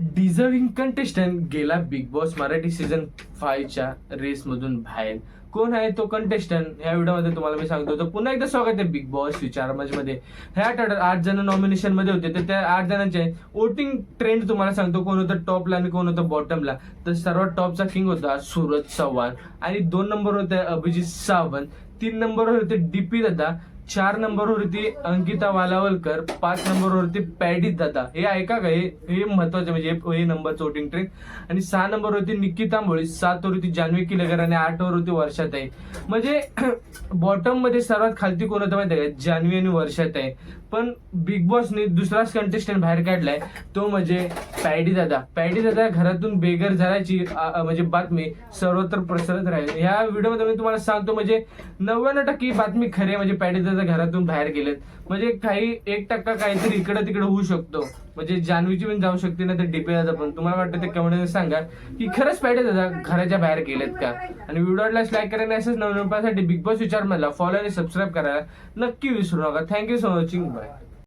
Deserving contestant गेला big boss Marathi season फायच्या रेसमधून बाहेर. कोण आहे तो कंटेस्टंट ह्या व्हिडिओमध्ये तुम्हाला मी सांगतो. तर पुन्हा एकदा स्वागत आहे बिग बॉस विचारमध्ये ह्या आठवड्यात आठ जण नॉमिनेशनमध्ये होते. तर त्या आठ जणांचे वोटिंग ट्रेंड तुम्हाला सांगतो. कोण होतं टॉपला आणि कोण होतं बॉटमला तर सर्वात टॉपचा किंग होता सूरज चव्हाण. आणि दोन नंबर होते अभिजित सावंत. तीन नंबरवर होते डीपी दादा चार नंबरवरती अंकिता वालावलकर पाच नंबरवरती पॅडीत पॅडी दादा हे ऐका का? हे हे महत्त्वाचे म्हणजे हे- हे चोटिंग ट्रेक आणि सहा नंबरवरती निकिता निक्की तांबोळी सात होती जान्हवी किलेकर आणि आठवरती वर्षात आहे. म्हणजे बॉटममध्ये सर्वात खालती कोण होतं माहिती आहे का? जान्हवी आणि आहे. पण बिग बॉसने दुसराच कंटेस्टंट बाहेर काढलाय. तो म्हणजे पॅडी दादा पॅडी दादा घरातून बेघर झाल्याची म्हणजे बातमी सर्वत्र प्रसरत राहील. ह्या व्हिडिओमध्ये मी तुम्हाला सांगतो म्हणजे नव्याण्णव टक्के बातमी खरी म्हणजे पॅडी दादा घरातून बाहेर गेलेत. म्हणजे काही एक टक्का काहीतरी इकडं तिकडे होऊ शकतो. म्हणजे जान्हवीची पण जाऊ शकते ना तर डिपे दादा पण. तुम्हाला वाटतं ते कमेंट सांगा की खरंच पॅडी दादा घराच्या बाहेर गेलेत का? आणि व्हिडिओला लाईक करायला असेच असंच बिग बॉस विचार मला फॉलो आणि सबस्क्राईब करायला नक्की विसरू नका. Thank you so much bye